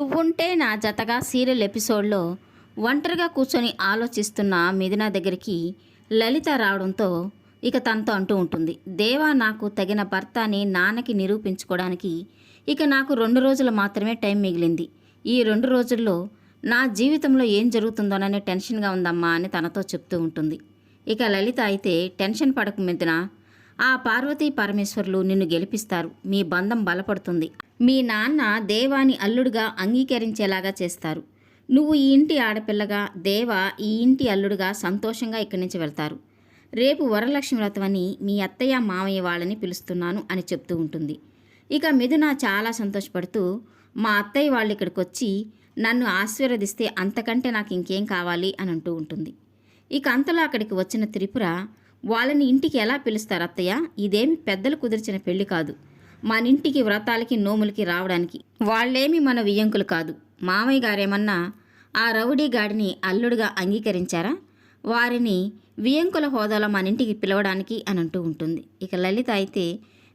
నువ్వుంటే నా జతగా సీరియల్ ఎపిసోడ్లో ఒంటరిగా కూర్చొని ఆలోచిస్తున్న మిథున దగ్గరికి లలిత రావడంతో ఇక తనతో అంటూ ఉంటుంది. దేవా నాకు తగిన భర్త అని నాన్నకి నిరూపించుకోవడానికి ఇక నాకు రెండు రోజులు మాత్రమే టైం మిగిలింది. ఈ రెండు రోజుల్లో నా జీవితంలో ఏం జరుగుతుందోననే టెన్షన్గా ఉందమ్మా అని తనతో చెప్తూ ఉంటుంది. ఇక లలిత అయితే టెన్షన్ పడక మిథున. ఆ పార్వతీ పరమేశ్వర్లు నిన్ను గెలిపిస్తారు. మీ బంధం బలపడుతుంది. మీ నాన్న దేవాని అల్లుడుగా అంగీకరించేలాగా చేస్తారు. నువ్వు ఈ ఇంటి ఆడపిల్లగా దేవ ఈ ఇంటి అల్లుడుగా సంతోషంగా ఇక్కడి నుంచి వెళ్తారు. రేపు వరలక్ష్మి వ్రతమని మీ అత్తయ్య మామయ్య వాళ్ళని పిలుస్తున్నాను అని చెప్తూ ఉంటుంది. ఇక మిథున చాలా సంతోషపడుతూ మా అత్తయ్య వాళ్ళు ఇక్కడికి వచ్చి నన్ను ఆశీర్వదిస్తే అంతకంటే నాకు ఇంకేం కావాలి అని అంటూ ఉంటుంది. ఇక అంతలో అక్కడికి వచ్చిన త్రిపుర వాళ్ళని ఇంటికి ఎలా పిలుస్తారు అత్తయ్య? ఇదేమి పెద్దలు కుదిర్చిన పెళ్ళి కాదు. మన ఇంటికి వ్రతాలకి నోములకి రావడానికి. వాళ్ళేమి మన వియ్యంకులు కాదు. మామయ్య గారేమన్నా ఆ రౌడీ గాడిని అల్లుడుగా అంగీకరించారా? వారిని వియ్యంకుల హోదాలో మన ఇంటికి పిలవడానికి అని అంటూ ఉంటుంది. ఇక లలిత అయితే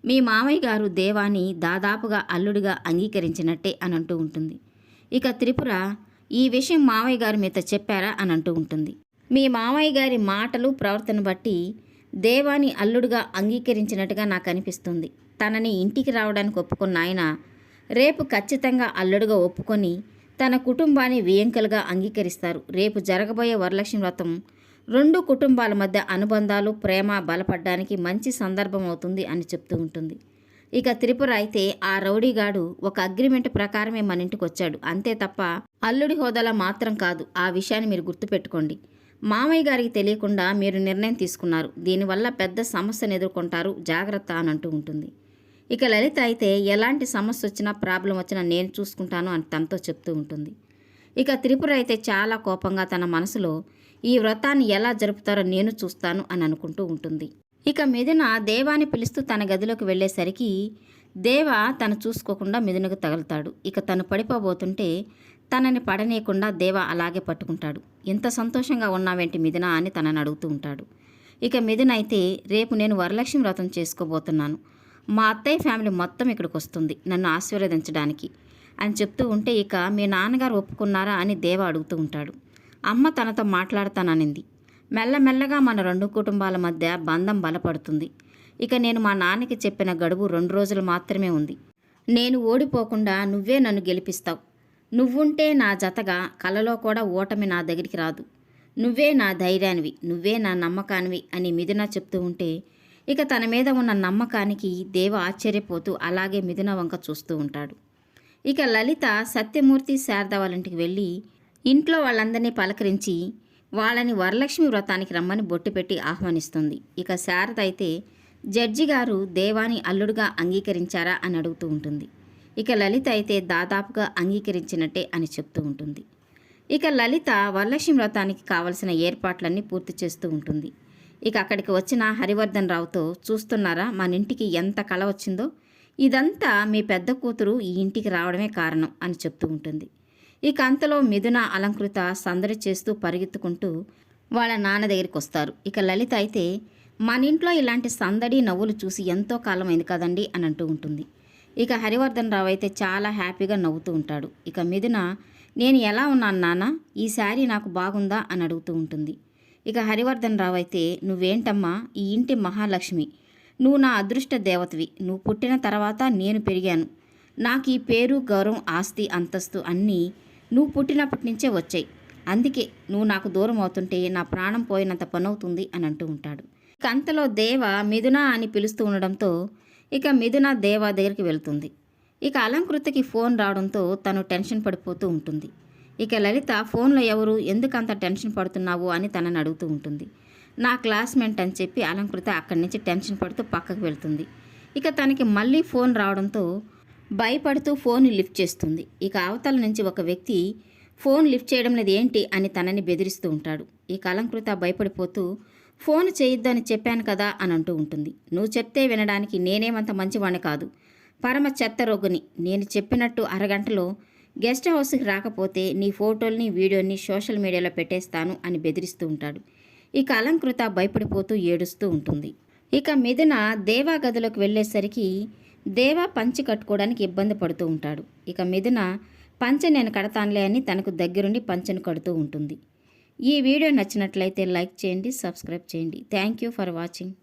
మీ మామయ్య గారు దేవాని దాదాపుగా అల్లుడుగా అంగీకరించినట్టే అని అంటూ ఉంటుంది. ఇక త్రిపుర ఈ విషయం మామయ్య గారు మీతో చెప్పారా అని అంటూ ఉంటుంది. మీ మామయ్య గారి మాటలు ప్రవర్తన బట్టి దేవాని అల్లుడుగా అంగీకరించినట్టుగా నాకు అనిపిస్తుంది తనని ఇంటికి రావడానికి ఒప్పుకున్న ఆయన రేపు ఖచ్చితంగా అల్లుడుగా ఒప్పుకొని తన కుటుంబాన్ని వియంకలుగా అంగీకరిస్తారు. రేపు జరగబోయే వరలక్ష్మి వ్రతం రెండు కుటుంబాల మధ్య అనుబంధాలు ప్రేమ బలపడ్డానికి మంచి సందర్భం అవుతుంది అని చెప్తూ ఉంటుంది. ఇక త్రిపుర అయితే ఆ రౌడీగాడు ఒక అగ్రిమెంట్ ప్రకారమే మన ఇంటికి వచ్చాడు. అంతే తప్ప అల్లుడి హోదాలో మాత్రం కాదు. ఆ విషయాన్ని మీరు గుర్తుపెట్టుకోండి. మామయ్య గారికి తెలియకుండా మీరు నిర్ణయం తీసుకున్నారు. దీనివల్ల పెద్ద సమస్యను ఎదుర్కొంటారు. జాగ్రత్త అని అంటూ ఉంటుంది. ఇక లలిత అయితే ఎలాంటి సమస్య వచ్చినా ప్రాబ్లం వచ్చినా నేను చూసుకుంటాను అని తనతో చెప్తూ ఉంటుంది. ఇక త్రిపుర అయితే చాలా కోపంగా తన మనసులో ఈ వ్రతాన్ని ఎలా జరుపుతారో నేను చూస్తాను అని అనుకుంటూ ఉంటుంది. ఇక మిథున దేవాన్ని పిలుస్తూ తన గదిలోకి వెళ్ళేసరికి దేవ తను చూసుకోకుండా మిథునకు తగులుతాడు. ఇక తను పడిపోబోతుంటే తనని పడనీయకుండా దేవ అలాగే పట్టుకుంటాడు. ఎంత సంతోషంగా ఉన్నావేంటి మిథున? అని తనని అడుగుతూ ఉంటాడు. ఇక మిథున అయితే రేపు నేను వరలక్ష్మి వ్రతం చేసుకోబోతున్నాను. మా అత్తయ్య ఫ్యామిలీ మొత్తం ఇక్కడికి వస్తుంది నన్ను ఆశీర్వదించడానికి అని చెప్తూ ఉంటే ఇక మీ నాన్నగారు ఒప్పుకున్నారా అని దేవ అడుగుతూ ఉంటాడు. అమ్మ తనతో మాట్లాడతాననింది. మెల్లమెల్లగా మన రెండు కుటుంబాల మధ్య బంధం బలపడుతుంది. ఇక నేను మా నాన్నకి చెప్పిన గడువు రెండు రోజులు మాత్రమే ఉంది. నేను ఓడిపోకుండా నువ్వే నన్ను గెలిపిస్తావు. నువ్వుంటే నా జతగా కలలో కూడా ఓటమి నా దగ్గరికి రాదు. నువ్వే నా ధైర్యానివి నువ్వే నా నమ్మకానివి అని మిథున చెప్తూ ఉంటే ఇక తన మీద ఉన్న నమ్మకానికి దేవ ఆశ్చర్యపోతూ అలాగే మిథున వంక చూస్తూ ఉంటాడు. ఇక లలిత సత్యమూర్తి శారద వాళ్ళ ఇంటికి వెళ్ళి ఇంట్లో వాళ్ళందరినీ పలకరించి వాళ్ళని వరలక్ష్మి వ్రతానికి రమ్మని బొట్టు పెట్టి ఆహ్వానిస్తుంది. ఇక శారద అయితే జడ్జి గారు దేవాని అల్లుడుగా అంగీకరించారా? అని అడుగుతూ ఉంటుంది. ఇక లలిత అయితే దాదాపుగా అంగీకరించినట్టే అని చెప్తూ ఉంటుంది. ఇక లలిత వరలక్ష్మి వ్రతానికి కావలసిన ఏర్పాట్లన్నీ పూర్తి చేస్తూ ఉంటుంది. ఇక అక్కడికి వచ్చిన హరివర్ధన్ రావుతో చూస్తున్నారా? మన ఇంటికి ఎంత కళ వచ్చిందో? ఇదంతా మీ పెద్ద కూతురు ఈ ఇంటికి రావడమే కారణం అని చెప్తూ ఉంటుంది. ఇక అంతలో మిథున అలంకృత సందడి చేస్తూ పరిగెత్తుకుంటూ వాళ్ళ నాన్న దగ్గరికి వస్తారు. ఇక లలిత అయితే మన ఇంట్లో ఇలాంటి సందడి నవ్వులు చూసి ఎంతో కాలమైంది కదండి అని అంటూ ఉంటుంది. ఇక హరివర్ధన్ రావు అయితే చాలా హ్యాపీగా నవ్వుతూ ఉంటాడు. ఇక మిథున నేను ఎలా ఉన్నాను నాన్న? ఈ శారీ నాకు బాగుందా? అని అడుగుతూ ఉంటుంది. ఇక హరివర్ధన్ రావు అయితే నువ్వేంటమ్మా ఈ ఇంటి మహాలక్ష్మి? నువ్వు నా అదృష్ట దేవతవి. నువ్వు పుట్టిన తర్వాత నేను పెరిగాను. నాకు ఈ పేరు గౌరవం ఆస్తి అంతస్తు అన్నీ నువ్వు పుట్టినప్పటి నుంచే వచ్చాయి. అందుకే నువ్వు నాకు దూరం అవుతుంటే నా ప్రాణం పోయినంత పనవుతుంది అని అంటూ ఉంటాడు. ఇక అంతలో దేవ మిథున అని పిలుస్తూ ఉండడంతో ఇక మిథున దేవ దగ్గరికి వెళ్తుంది. ఇక అలంకృతకి ఫోన్ రావడంతో తను టెన్షన్ పడిపోతూ ఉంటుంది. ఇక లలిత ఫోన్లో ఎవరు? ఎందుకంత టెన్షన్ పడుతున్నావు? అని తనని అడుగుతూ ఉంటుంది. నా క్లాస్మేట్ అని చెప్పి అలంకృత అక్కడి నుంచి టెన్షన్ పడుతూ పక్కకు వెళ్తుంది. ఇక తనకి మళ్ళీ ఫోన్ రావడంతో భయపడుతూ ఫోన్ లిఫ్ట్ చేస్తుంది. ఇక అవతల నుంచి ఒక వ్యక్తి ఫోన్ లిఫ్ట్ చేయడం లేదు ఏంటి? అని తనని బెదిరిస్తూ ఉంటాడు. ఇక అలంకృత భయపడిపోతూ ఫోన్ చేయొద్దని చెప్పాను కదా? అని అంటూ ఉంటుంది. నువ్వు చెప్తే వినడానికి నేనేమంత మంచివాణ్ణి కాదు. పరమ చెత్త రోగుని. నేను చెప్పినట్టు అరగంటలో గెస్ట్ హౌస్కి రాకపోతే నీ ఫోటోల్ని వీడియోని సోషల్ మీడియాలో పెట్టేస్తాను అని బెదిరిస్తూ ఉంటాడు. ఇక అలంకృత భయపడిపోతూ ఏడుస్తూ ఉంటుంది. ఇక మిథున దేవా గదిలోకి వెళ్ళేసరికి దేవా పంచి కట్టుకోవడానికి ఇబ్బంది పడుతూ ఉంటాడు. ఇక మిథున పంచె నేను కడతానులే అని తనకు దగ్గరుండి పంచెను కడుతూ ఉంటుంది. ఈ వీడియో నచ్చినట్లయితే లైక్ చేయండి సబ్స్క్రైబ్ చేయండి. Thank you for watching.